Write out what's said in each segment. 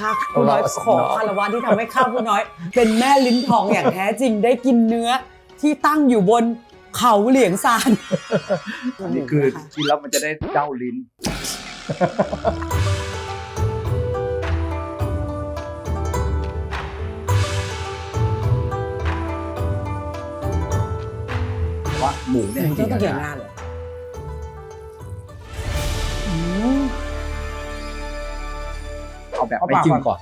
ค่ะผู้น้อยขอคารวะที่ทำให้ข้าผู้น้อย เป็นแม่ลิ้นทองอย่างแท้จริงได้กินเนื้อที่ตั้งอยู่บนเขาเหลียงซานอันนี้คือกินแล้วมันจะได้เจ้าลิ้นว่าหมูเนี่ยหมูจริต้องงเกี่ยวๆหนะ เอาแบบไม่จิ้มก่อน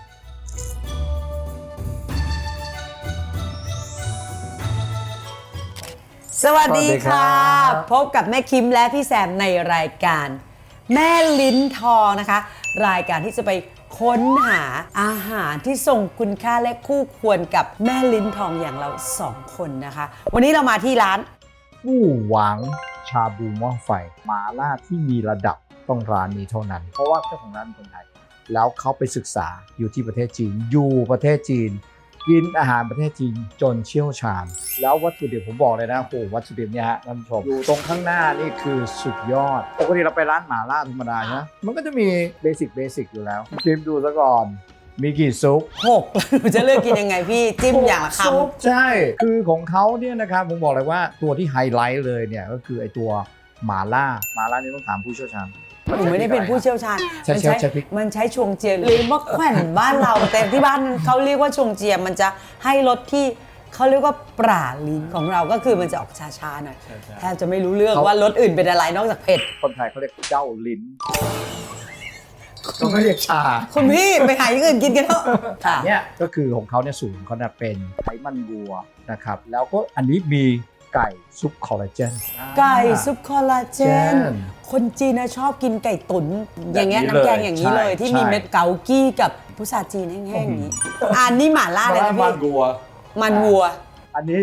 สวัสดีสวัสดีครัค่ะบพบกับแม่คิมและพี่แซมในรายการ แม่ลิ้นทองนะคะ รายการที่จะไปค้นหาอาหารที่ทรงคุณค่าและคู่ควรกับแม่ลิ้นทองอย่างเราสองคนนะคะ วันนี้เรามาที่ร้านผู้หวังชาบูหม้อไฟหมาล่าที่มีระดับต้องร้านนี้เท่านั้น เพราะว่าเจ้าของร้านเป็นคนไทย แล้วเขาไปศึกษาอยู่ที่ประเทศจีน อยู่ประเทศจีน กินอาหารประเทศจีนจนเชี่ยวชาญ แล้ววัตถุดิบผมบอกเลยนะโอ้โหวัตถุดิบเนี่ยฮะท่านผู้ชมอยู่ตรงข้างหน้านี่คือสุดยอดปกติเราไปร้านหมาล่าธรรมดานะมันก็จะมีเบสิกเบสิกอยู่แล้วชิมดูซะก่อนมีกี่ซุปหกหนูจะเลือกกินยังไงพี่ จิ้มอย่างละคซุปใช่ คือของเขาเนี่ยนะครับผมบอกเลยว่าตัวที่ไฮไลท์เลยเนี่ยก็คือไอตัวหมาล่าหมาล่านี่ต้องถามผู้เชี่ยวชาญำ หนูไม่ได้เป็นผู้เชี่ยวชาญใช่มันใช่ใช่พริก มันใช้ชวงเจียหรือว่าแขวนบ้านเรา แต่ที่บ้านเขาเรียกว่าชวงเจียมันจะให้รสที่เขาเรียกว่าปราลิ้นของเราก็คือมันจะออกชาๆหน่อยแทบจะไม่รู้เรื่องเขาว่ารสอื่นเป็นอะไรนอกจากเผ็ด คนไทยเขาเรียกเจ้าลิ้นเขาไม่เรียกชา คุณพี่ไปหาอย่างอื่นกินกันเถอะค่ะ เนี่ยก็คือของเขาเนี่ยสูตรของเขาเนี่ยเป็นไขมันวัวนะครับ แล้วก็อันนี้มี ไก่ซุปคอลลาเจน ไก่ซุปคอลลาเจนเจนคนจีนนะชอบกินไก่ตุ๋นอย่างเงี้ยแบบนี้น้ำแกงเลยอย่างนี้เลย ใช่ที่มีใช่ เม็ดเกากี้กับพุทราจีนแห้งๆอย่างนี้อันนี้หม่าล่าเลยนะมัพี่นวัว มันวัว อันนี้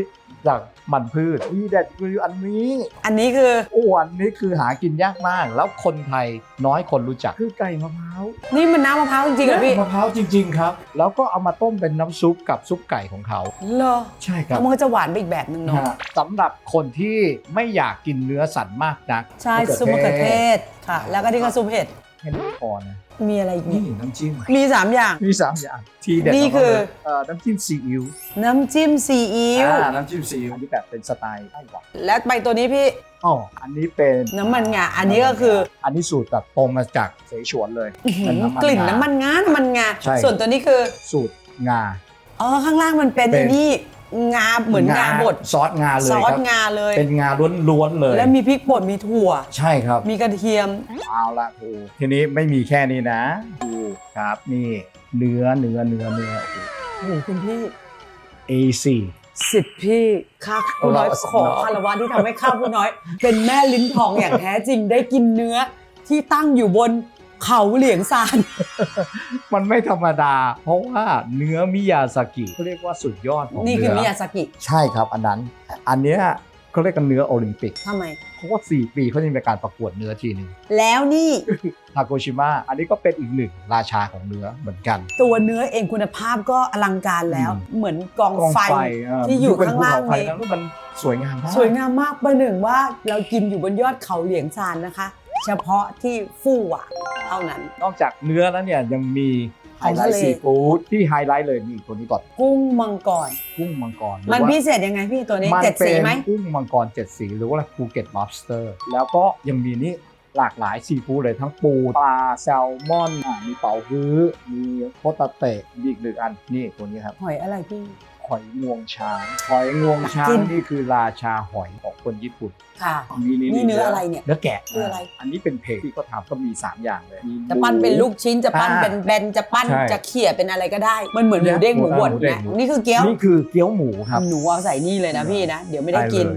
จาก มันพืชที่เด็ดคืออันนี้อันนี้คือโอ้อันนี้คือหากินยากมาก แล้วคนไทยน้อยคนรู้จักคือไก่มะพร้าวนี่มันน้ำมะพร้าวจริงๆเหรอพี่มะพร้าวจริง ๆ ครับ แล้วก็เอามาต้มเป็นน้ำซุปกับซุปไก่ของเขาเหรอใช่ครับมันก็จะหวานไปอีกแบบหนึ่งเนาะฮะสำหรับคนที่ไม่อยากกินเนื้อสัตว์มากนักใช่ซุปมะเขือเทศค่ะ แล้วก็นี่ก็ซุปเห็ดแค่นี้พอนะ มีอะไรอีกนี่เนี่ยน้ำจิ้มมี 3 อย่าง มีสามอย่างทีเด็ดนี่ขงเขาคือเลยเอ่อน้ำจิ้มซีอิ๊วน้ำจิ้มซีอิ๊วอ่าน้ำจิ้มซีอิ๊วอันนี้แบบเป็นสไตล์ไต้หวันและไปตัวนี้พี่ อ๋ออันนี้เป็นน้ำมันงาอันนี้ก็คือ อันนี้สูตรแบบตรงมาจากเสฉวนเลยอื้อหืเป็อน้ำมันกลิ่นน้ำมันงาน้ำมันงา ใช่ ส่วนตัวนี้คือ สูตรงา อ๋อ ข้างล่างมันเป็นเป็น ไอ้นี่ งาเหมือนงาบดซอสงาเลยซอคสรับงาเลย เป็นงาล้วนๆเลย และมีพริกป่นมีถั่ว ใช่ครับ มีกระเทียมเอาละโอ้ทีนี้ไม่มีแค่นี้นะดูครับนี่เนื้อเนื้อเนื้อเนื้อโอ้โหโอ้โหคุณพี่ A4 สิทธิ์พี่ข้าผู้น้อยเราขอคารวะที่ทำให้ข้าผู้น้อย เป็นแม่ลิ้นทองอย่างแท้จริงได้กินเนื้อที่ตั้งอยู่บน เขาเหลียงซาน มันไม่ธรรมดา เพราะว่าเนื้อมิยาสกิเขาเรียกว่าสุดยอดของนี่คือมิเนื้ยาสกิใช่ครับอันนั้น อันเนี้ยเขาเรียกกันเนื้อโอลิมปิก ทำไม เพราะว่า 4 ปีเขาจะมีการประกวดเนื้อทีหนึ่งแล้วนี่ทาโกชิมะอันนี้ก็เป็นอีกหนึ่งราชาของเนื้อเหมือนกัน ตัวเนื้อเองคุณภาพก็อลังการแล้วอืมเหมือนกองกองไฟเที่อยู่เป็นข้างภูล่างเขไฟนี้แล้วมันสวยงามมาก สวยงามมากประหนึ่งว่าเรากินอยู่บนยอดเขาเหลียงซานนะคะ เฉพาะที่ฟู่หวาเท่านั้น นอกจากเนื้อแล้วเนี่ยยังมีไฮของไลทะท์เลซีฟู้ดที่ไฮไลท์เลยนี่ตัวนี้ก่อนกุ้งมังกร กุ้งมังกรหรือมันว่า พิเศษยังไงพี่ตัวนี้มันเจ็ดสีไหมเป็นกุ้งมังกรเจ็ดสีหรือว่าภูเก็ต lobster แล้วก็ยังมีนี่หลากหลายซีฟู้ดเลยทั้งปูปลาแซลมอนอะมีเป๋าฮื้อ มีโคตาเตะมีอีกหนึ่งอันนี่ตัวนี้ครับ หอยอะไรพี่ หอยงวงช้าง หอยงวงช้ากิงนนี่คือราชาหอยของคนญี่ปุ่นค่ะนี่นี่เนื้ออะไรเนี่ยเนื้อแกะคืออะไรอันนี้เป็นเพจที่เขาทำก็มี 3 อย่างเลยมีจะปั้นเป็นลูกชิ้นจะปั้นอ่าเป็นแบนจะปั้นใช่จะเขี่ยเป็นอะไรก็ได้ มันเหมือนหมูเด้งหมูบดหมูเด้งนะหมูนี่คือเกี๊ยวนี่คือเกี๊ยวหมูครับหนูเอาใส่นี่เลยนะพี่นะ เดี๋ยวไม่ได้กิน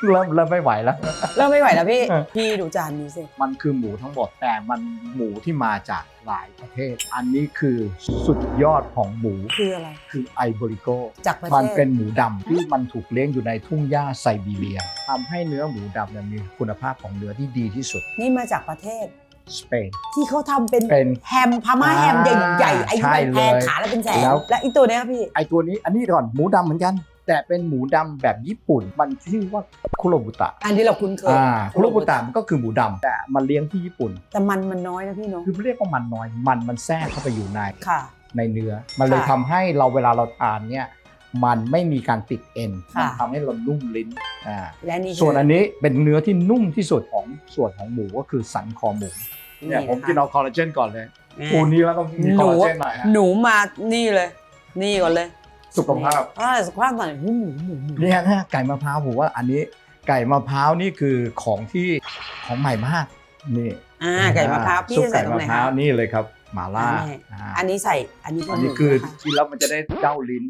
เลยเริ่มเริ่มไม่ไหวแล้ว เริ่มไม่ไหวแล้วพี่เออพี่ดูจานนี้สิ มันคือหมูทั้งหมดแต่มันหมูที่มาจากหลายประเทศ อันนี้คือสุดยอดของหมูคืออะไร คือไอโบริโกจากประเทศ มันเป็นหมูดำที่มันถูกเลี้ยงอยู่ในทุ่งหญ้าไซบีเรียทำให้เนื้อหมูดำเนี่ยมีคุณภาพของเนื้อที่ดีที่สุดนี่มาจากประเทศ สเปน ที่เขาทำเป็นเป็นแฮมพม่าแฮมใหญ่ๆไอ้ที่ใช่แพงเลยๆขาแล้วเป็นแสนแล้ว และอีตัวเนี้ยพี่ ไอตัวนี้อันนี้ก่อนหมูดำเหมือนกัน แแต่เป็นหมูดำแบบญี่ปุ่น มันชื่อว่าคุโรบุตะ อันที่เราคุ้นเคยอ่าคุโรบุตะมันก็คือหมูดำแต่มันเลี้ยงที่ญี่ปุ่น แต่มันมันน้อยนะพี่เนาะคือเรียกว่ามันน้อย มันมันแทรกเข้าไปอยู่ในค่ะในเนื้อ มันเลยค่ะทำให้เราเวลาเราทานเนี่ยมันไม่มีการติดเอ็นค่ะมันทำให้เรานุ่มลิ้นอ่าและนี่ส่วนอันนี้เป็นเนื้อที่นุ่มที่สุดของส่วนของหมูก็คือสันคอหมูเนี่ยผมกินเอาคอลลาเจนก่อนเลยปูนี้แล้วต้องมีหคอลนูลาเจนหน่อยฮะหนูมานี่เลย นี่ก่อนเลย สุขภาพอ่าสุขภาพหน่อยหมูหมูหมูหมูเนี่ยนะไก่มะพร้าวผมว่าอันนี้ไก่มะพร้าวนี่คือของที่ของใหม่มากนี่อ่าไก่มะพร้าวพี่ซุปจะใส่ไก่ตรงมะไหนพร้าวคะนี่เลยครับหม่าล่าอันนี้อ่าอันนี้ใส่อันนี้อันนี้หมูคือนะคะกินแล้วมันจะได้เจ้าลิ้น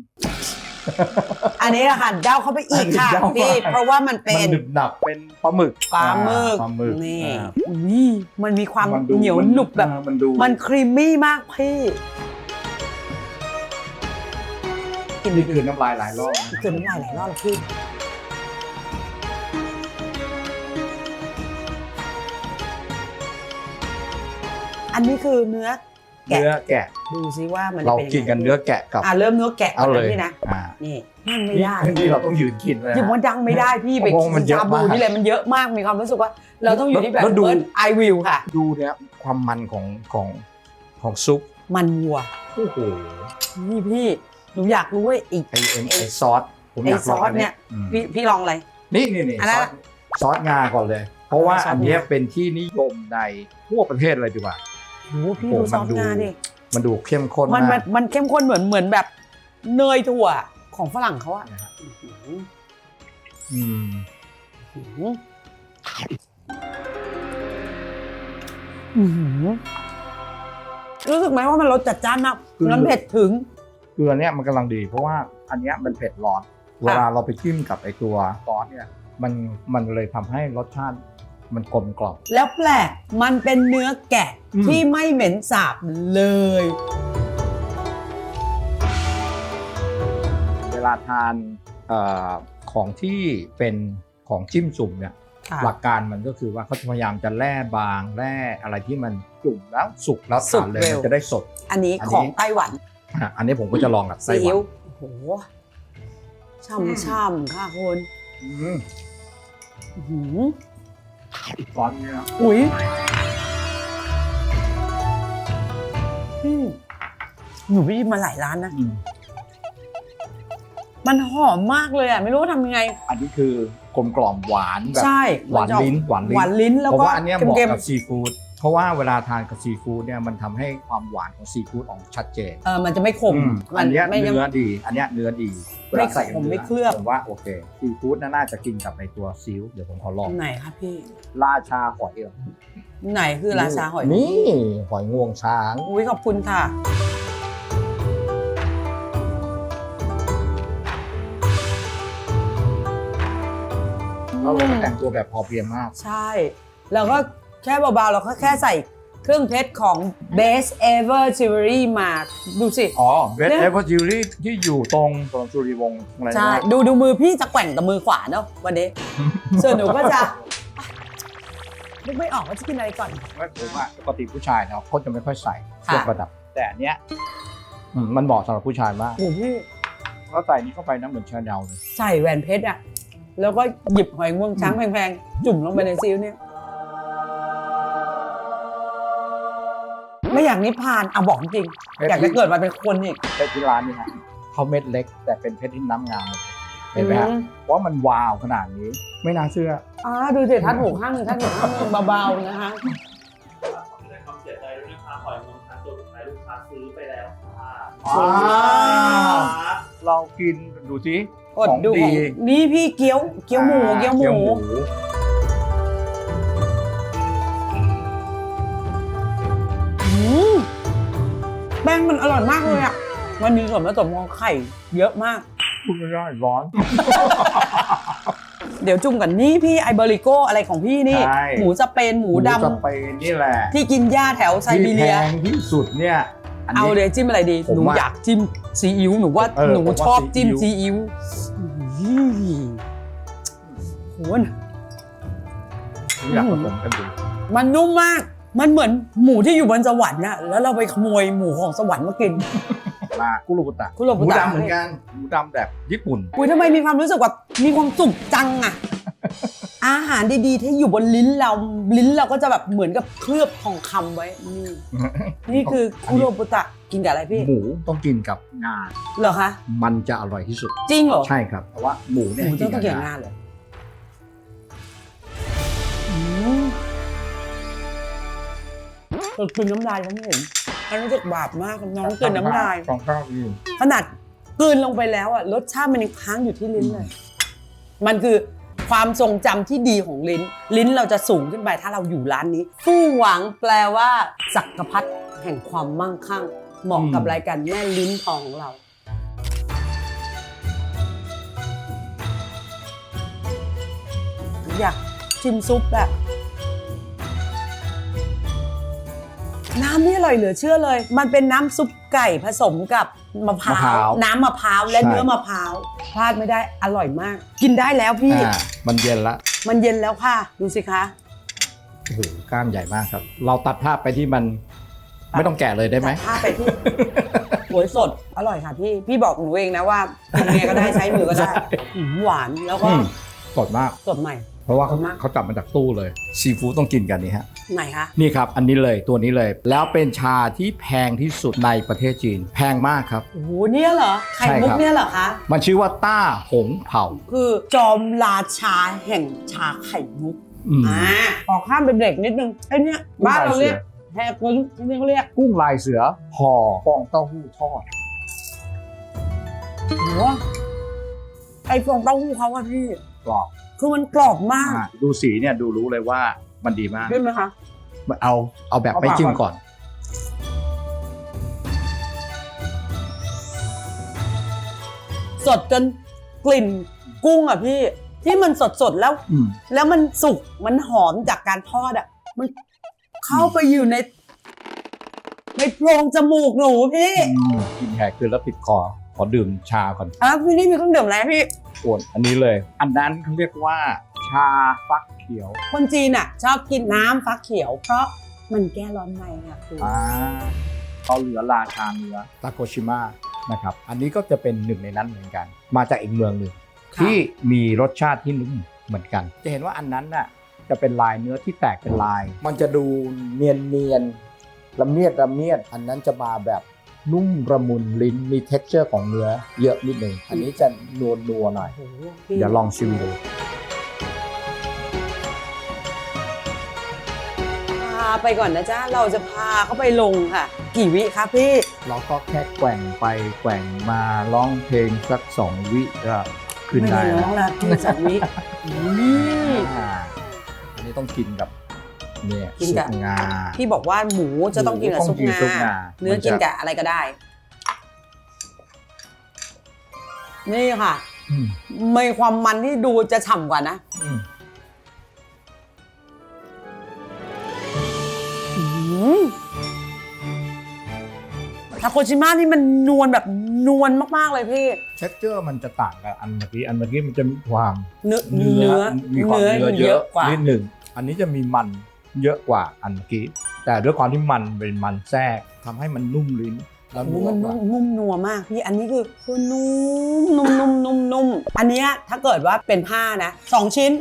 อันนี้ละค่ะเด้าเข้าไปอีกค่ะอันนี้เด้าพี่มาเพราะว่ามันเป็มันนหนึบหนับเป็นปลาหมึกปลาหมึกอ่ปลาหมึกนี่อ่าอุ้ยมันมีความมันดูเหนียวมัหนุบแบบอ่ามันดูมันครีมมี่มากพี่ กินนี่คือน้ำลายหลายรอบนะเกินน้ำลายหลายรอบแล้วพี่อันนี้คือเนื้อ แกะ เนื้อแกะ ดูซิว่ามันจะเราเป็นยังไงกินกันเนื้อแกะกับ อะเริ่มเนื้อแกะก่อเอานเลนะยพี่นะอ่านี่นั่งไม่นี่ได้นี่เราต้องยืนกินเลยหยิบนะว่าดังไม่ได้พี่ไปเพราะว่ามันเยอะชาบูมากนี่แหละมันเยอะมากมีความรู้สึกว่า เราต้องอยู่ที่แบบแล้วดูไอวิวค่ะ ดูเนี่ยความมันของของของซุปมันวัว โอ้โหนี่พี่ หนูอยากรู้ว่าอีก ไอเอ็นไอซอสผมไอ้อยากลองซอสเนี่ยอืมพี่พี่ลองอะไร นี่นี่นี่อันซนั้อนสซอสงาก่อนเลย เพราะว่าซอสงา อันเนี้ยเป็นที่นิยมในทั่วประเทศเลยดีกว่า โหพี่โอ้ดูโหซอสมันดู งาดิมันดูเข้มข้นมันมามักนมันเข้มข้นเหมือนเหมือนแบบเนยถั่วของฝรั่งเขาอะนะฮะอื้อหืออืมอื้อหืออื้อหือรู้สึกไหมว่ามันรสจัดจ้านมากมันเผ็ดถึง คืออันเนี้ยมันกำลังดีเพราะว่าอันเนี้ยมันเผ็ดร้อนเวลาเราไปจิ้มกับไอตัวซอสเนี่ยมันมันเลยทำให้รสชาติมันกลมกล่อม แล้วแปลกมันเป็นเนื้อแกะอืม ที่ไม่เหม็นสาบเลย เวลาทานเออของที่เป็นของจิ้มจุ่มเนี่ยค่ะ หลักการมันก็คือว่าเขาพยายามจะแร่บางแร่อะไรที่มันจุ่มแล้วสุกแล้วสุกทานเลยเร็ว มันจะได้สด อันนี้อันนี้ ของไต้หวัน อะอันนี้ผมก็จะลองกับไส้ซีหวาอิ๊นวโอ้โหช่ำๆค่ะคุณอืมอื้อหือซอสเนี่ยนะอุ้ยพี่หนูไปกินมาหลายร้านนะ อืมมันหอมมากเลยอะ ไม่รู้ว่าทำยังไง อันนี้คือกลมกล่อมหวานแบบใช่หวานลิ้นหวานลิ้นหวานลิ้นแล้วเพราะก็ว่าอันเนี้ยเหมาะเค็มกับซีฟู้ด เพราะว่าเวลาทานกับซีฟู้ดเนี่ยมันทำให้ความหวานของซีฟู้ดออกชัดเจนๆเออมันจะไม่ขมอืมอันเนี้ยไม่ยังเนื้อดี อันเนี้ยเนื้อดีเวลาใส่กับผมไม่นื้เคลือบผมว่าโอเคซีฟู้ดน่าจะกินกับในตัวซิลเดี๋ยวผมขอลองไหนครับพี่ราชาหอยเหรอไหนคือราชาหอยนี่ หอยงวงช้างอุ้ยขอบคุณค่ะเราเลยแต่งตัวแบบพอเพียงมาก ใช่ แล้วก็ แค่เบาๆเราก็แค่ใส่เครื่องเพชรของ Best Ever Jewelry มาดูสิ อ๋อเวทเนี่ยเอเวอร์จิวรี่ที่อยู่ตรงตรงสุริวงศ์อะไรนะใช่ ดูดูมือพี่จะแกว่งกับมือขวาเนาะวันนี้ ส่วนหนูก็จะนึกไม่ออกว่าจะกินอะไรก่อน ไม่ผมว่าปกติผู้ชายเนาะเขาจะไม่ค่อยใส่เคค่ะรื่องประดับ แต่อันเนี้ยอืมมันเหมาะสำหรับผู้ชายมากโอ้พี่ก็ใส่นี้เข้าไปนะเหมือนชาแนลเลยใส่แหวนเพชรอะแล้วก็หยิบหอยงวงช้างแพงๆ จุ่มลงไปในซีอิ๊วเนี่ย ไม่อยากนิพพานอะบอกจริงอยากจะเกิดมาเป็นคนอีกเพชรที่ร้านนี่ฮะเขาเม็ดเล็ก แต่เป็นเพชรที่น้ำงามหมดเลยเห็นไหมฮะอืมเพราะมันวาวขนาดนี้ไม่น่าเชื่ออ่าดูสิทัดหูข้างหนึ่งทัดหูข้างหนึ่งเบาๆนะคะแสดงความเสียใจด้วยนะคะหอยนางรมตัวสุดท้ายลูกค้าซื้อไปแล้วค่ะว้าวเรากินดูสิอดของดูดีของนี่พี่เกี๊ยวเกี๊ยวหมูเกี๊ยวหมู แป้งมันอร่อยมากเลยอะ มันมีส่วนผสมของไข่เยอะมาก พูดไม่ได้ร้อน เดี๋ยวจุ่มกันนี่พี่ไอเบอริโกอะไรของพี่นี่ ใช่ หมูสเปนหมูดำสเปนนี่แหละที่กินหญ้าแถวไซบีเรีย ที่แพงที่สุดเนี่ยนเอานี้เลยจิ้มอะไรดี ผมหนูว่าอยากจิ้มซีอิ๊วหนูว่าเออหนูผมว่าชอบซีจิ้มอิ๊วซีอิ๊วอื้อหือโหน อยากผสมกันดูมันนุ่มมาก มันเหมือนหมูที่อยู่บนสวรรค์น่ะแล้วเราไปขโมยหมูของสวรรค์มากินมากคุโรบุตะคุโรบุตะ หมูดำเหมือนกันหมูดำแบบญี่ปุ่น อุ้ยทำไมมีความรู้สึกแบบมีความสุขจังอะอาหารดีๆ ที่อยู่บนลิ้นเราลิ้นเราก็จะแบบเหมือนกับเคลือบทองคำไว้นี่นี่คือคุโรบุตะกินกับอะไรพี่หมูต้องกินกับงา เหรอคะมันจะอร่อยที่สุด จริงเหรอใช่ครับเพราะว่าหมูหเนี่ยมูให้จะกินต้องกับเกี่ยวงางานเลยอืม เราคืนน้ำลายฉันไม่เห็นฉันรู้สึกบาปมากน้องเกินน้ำลายของข้าวดีขนาดกลืนลงไปแล้วอะรสชาติมันยังค้างอยู่ที่ลิ้นเลย มันคือความทรงจำที่ดีของลิ้น ลิ้นเราจะสูงขึ้นไปถ้าเราอยู่ร้านนี้ฟู่หวังแปลว่าจักรพรรดิแห่งความมั่งคั่ง เหมาะกับรายการแม่ลิ้นทองของเราอยากชิมซุปแบบ น้ำนี่อร่อยเหลือเชื่อเลย มันเป็นน้ำซุปไก่ผสมกับมะพร้าว น้ำมะพร้าวและเนื้อมะพร้าวพลาดไม่ได้อร่อยมาก กินได้แล้วพี่ อ่ามันเย็นละมันเย็นแล้วค่ะ ดูสิคะ โอ้โหกล้ามใหญ่มากครับ เราตัดภาพไปที่มันไม่ต้องแกะเลยได้ไหมตัผ้าไปที่ หวยสดอร่อยค่ะพี่พี่บอกหนูเองนะว่าทำยังไงก็ได้ใช้มือก็ได้ใช่ หืมหวานแล้วก็อืมสดมากสดใหม่ เพราะว่าเขาสดมากเขาจับมาจากตู้เลย ซีฟู้ดต้องกินกันนี่ฮะ ไหนคะ นี่ครับ อันนี้เลยตัวนี้เลย แล้วเป็นชาที่แพงที่สุดในประเทศจีน แพงมากครับ โอ้โหเนี่ยเหรอ ไข่มุกใช่ครับเนี่ยเหรอคะ มันชื่อว่าต้าหงเผา คือจอมราชาแห่งชาไข่มุกอืม อ่าขอข้ามไปเบรกนิดนึงไอ้เนี่ยบ้านเราเรียกแฮกึ้งที่นี่เขาเรียกกุ้งลายเสือห่อฟองเต้าหู้ทอด หัวไอ้ฟองเต้าหู้เขาอะพี่กรอบ คือมันกรอบมากอะดูสีเนี่ยดูรู้เลยว่ามันดีมากใช่ไหมคะ เอาเอาแบบเอาไม่ปากจิ้มก่ก่ออนนสดจนกลิ่นกุ้งอะพี่ ที่มันสดสดๆแล้ว อืม แล้วมันสุกมันหอมจากการทอดอะ มันเข้าไปอยู่ใน ในโพรงจมูกหนูพี่กินแหกคือแล้วติดคอข อดื่มชาก่อนอะพี่นี่มีเครื่องดื่มอะไรพี่โอนอันนี้เลย อันนั้นเขาเรียกว่า ชาฟักเขียว คนจีนอะชอบกินน้ำฟักเขียว เพราะมันแก้ร้อนในค่ะคืออ่าเขาเหลือราชาเนื้อตาโกชิมะนะครับ อันนี้ก็จะเป็นหนึ่งในนั้นเหมือนกัน มาจากอีกเมืองหนึ่งที่มีรสชาติที่นุ่มเหมือนกัน จะเห็นว่าอันนั้นน่ะจะเป็นลายเนื้อที่แตกเป็นลาย มันจะดูเนียนเนียนๆละเมียดละเมียด อันนั้นจะมาแบบ นุ่มระมุนลิ้นมี t e x t อร์ของเนื้อเยอะนิดหนึ่งอันนี้จะนัวนัวๆหน่อยโอ้โหพี่เดี๋ยวลองชิมดูพาไปก่อนนะจ๊ะ เราจะพาเขาไปลงค่ะ กี่วิคะพี่เราก็แค่แกว่งไปแกว่งมาร้องเพลงสักสองวิก็ขึ้นได้ไม่แล้ร้วองแล้วพี่สักวิ นี่ อ่าอันนี้ต้องกินกับ เนี่ยกินซุกับปงา พี่บอกว่าหมูจะต้องกินกับหมูซุปต้องกินงาซุปงาเนื้อมันจะ กินกับอะไรก็ได้ นี่ค่ะอืมมีความมันที่ดูจะฉ่ำกว่านะอืมอืมทาโกชิมะนี่มันนวลแบบนวลมากๆเลยพี่ เท็กเจอร์มันจะต่างกับอันเมื่อกี้อันเมื่อกี้มันจะมีความเนื้อเนื้อมีความเนื้อเยเยอะอะกว่านิดหนึ่งอันนี้จะมีมัน เยอะกว่าอันเมื่อกี้ แต่ด้วยความที่มันเป็นมันแทรกทำให้มันนุ่มลิ้นแล้วโอ้นัโหวมันกว่า นุ่มนัวมากพี่อันนี้คือคือนุ่มนุ่มนุ่มนุ่มนุ่มอันเนี้ยถ้าเกิดว่าเป็นผ้านะสองชิ้น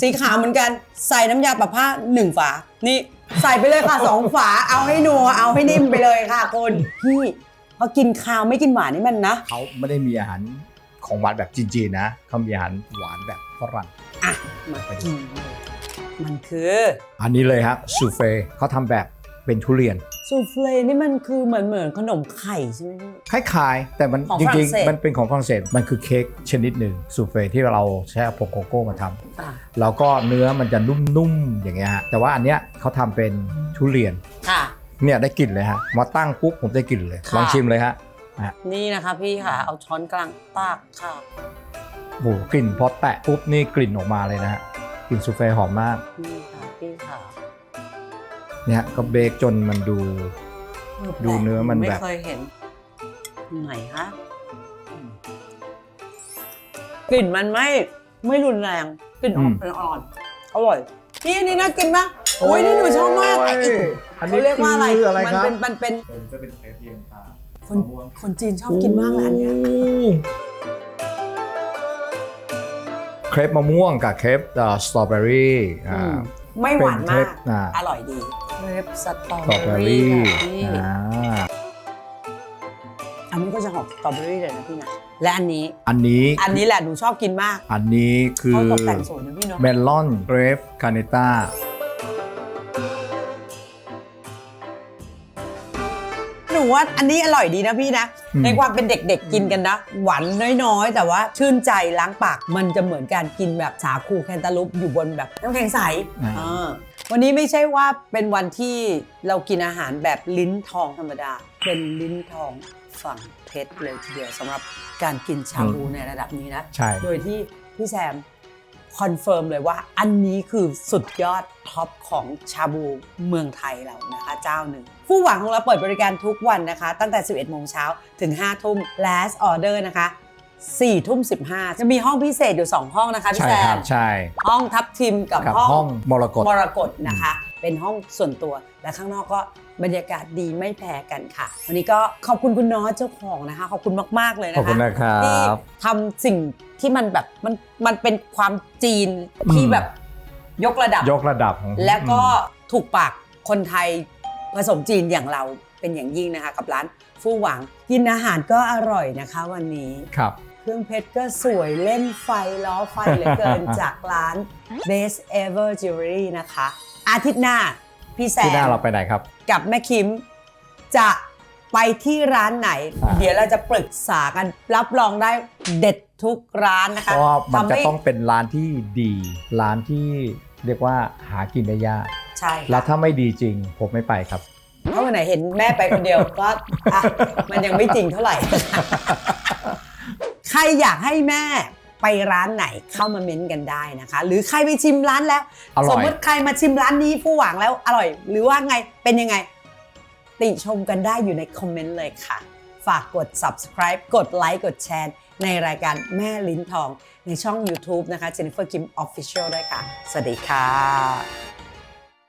สีขาวเหมือนกันใส่น้ำยาปรับผ้าหนึ่งฝา นี่ใส่ไปเลยค่ะสองฝาเอาให้นัวเอาให้นิ่มไปเลยค่ะคุณพี่พอกินคาวไม่กินหวานนี่มันนะ เขาไม่ได้มีอาหารของหวานแบบจีนๆนะ เขามีอาหารหวานแบบฝรั่ง อะ มากินเลย มันคืออันนี้เลยฮะซูเฟ่เขาทำแบบเป็นทุเรียน ซูเฟลนี่มันคือเหมือนเหมือนขนมไข่ใช่ไหมพี่ คล้ายๆ แต่มันของจฝรั่ริงงเศส ๆ มันเป็นของฝรั่งเศส มันคือเค้กชนิดหนึ่งซูเฟ่ที่เราใช้ผงโกโก้มาทำอะแล้วก็เนื้อมันจะนุ่มๆอย่างเงี้ยฮะแต่ว่าอันเนี้ยเขาทำเป็นทุเรียนค่ะ เนี่ยได้กลิ่นเลยฮะมาตั้งปุ๊บผมได้กลิ่นเลยค่ะ ลองชิมเลยฮะนี่นะคะพี่ค่ะ เอาช้อนกลางตากค่ะ โอ้โหกลิ่นพอแตะปุ๊บนี่กลิ่นออกมาเลยนะฮะ กลิ่นซูเฟ่หอมมากนี่ค่ะพี่ค่ะเนี่ยก็เบรกจนมันดูดูเนื้อมันแบบ ไม่เคยเห็นไหนคะกลิ่นมันไม่ไม่รุนแรงกลิ่นอ่อนๆอร่อยพี่อันนี้น่ากินปะโอ้ยนี่หนูชอบมากโอ้ไอ้ยอีกอันเขานี้เรียกว่าอะไรคืออะไรมัครับเป็นมันเป็นมันจะเป็นเครปเรียงตามคนคนจีนชอบกินมากเลยอันเนี้ย เครปมะม่วงกับเครปสตรอเบอรี่อือ่ามไม่หวานเป็นเคมาล็กดอ่า อร่อยดีเครปสตรอสตรอเบเบออรี่รี่ค่ะพี่อ่าอันนี้ก็จะหอมสตรอเบอรี่เลยนะพี่นะและอันนี้ อันนี้อันนี้แหละหนูชอบกินมากอันนี้คือเขาตกแต่งสวยนะพี่เนาะเมลอนเกรฟคาเนต้า ว่าอันนี้อร่อยดีนะพี่นะอืมในความเป็นเด็กๆกินกันนะ หวานน้อยๆ แต่ว่าชื่นใจล้างปากมันจะเหมือนการกินแบบสาคูแคนตาลูปอยู่บนแบบน้ำแข็งใสอ่าวันนี้ไม่ใช่ว่าเป็นวันที่เรากินอาหารแบบลิ้นทองธรรมดา เป็นลิ้นทองฝั่งเพชรเลยทีเดียวสำหรับการกินชาบูในระดับนี้นะ ใช่ โดยที่พี่แซม คอนเฟิร์มเลยว่าอันนี้คือสุดยอดท็อปของชาบูเมืองไทยเรานะคะเจ้าหนึ่งผู้หวังของเราเปิดบริการทุกวันนะคะ ตั้งแต่ 11 โมงเช้าถึง 5 ทุ่ม last order นะคะ4ทุ่ม15 จะมีห้องพิเศษอยู่ 2 ห้องนะคะพี่ใช่แซครัมบใช่ ห้องทับทิมกับกับห้องห้องมรกต มรกตนะคะ เป็นห้องส่วนตัว และข้างนอกก็บรรยากาศดีไม่แพ้กันค่ะ วันนี้ก็ขอบคุณคุณน้อยเจ้าของนะคะ ขอบคุณมาก ๆ เลยนะคะขอบคุณนะครับที่ทำสิ่งที่มันแบบมันมันเป็นความจีนที่อืมแบบยกระดับยกระดับของแล้วก็ถูกปากคนไทยผสมจีนอย่างเราเป็นอย่างยิ่งนะคะ กับร้านฟู่หวังกินอาหารก็อร่อยนะคะวันนี้ครับเครื่องเพชรก็สวยเล่นไฟล้อไฟเหลือเกินจากร้าน Best Ever Jewelry นะคะ อาทิตย์หน้า พี่แซที่หน้ามเราไปไหนครับ กับแม่คิม จะไปที่ร้านไหน อ่า เดี๋ยวเราจะปรึกษากันรับรองได้เด็ดทุกร้านนะเพคะราะว่ามันทำจะให้ต้องเป็นร้านที่ดี ร้านที่เรียกว่าหากินได้ยากใช่แล้ค่ะวถ้าไม่ดีจริง ผมไม่ไปครับ เพราะวันไหนเห็นแม่ไปคนเดียวก็อะมันยังไม่จริงเท่าไหร่ ใครอยากให้แม่ ไปร้านไหนเข้ามาเม้นต์กันได้นะคะ หรือใครไปชิมร้านแล้ว อร่อย สมมติใครมาชิมร้านนี้ผู้หวังแล้วอร่อย หรือว่าไงเป็นยังไง ติชมกันได้อยู่ในคอมเมนต์เลยค่ะ ฝากกด subscribe กดไลค์กดแชร์ในรายการแม่ลิ้นทอง ในช่อง YouTube นะคะ Jennifer Kim Official ด้วยค่ะ สวัสดีค่ะ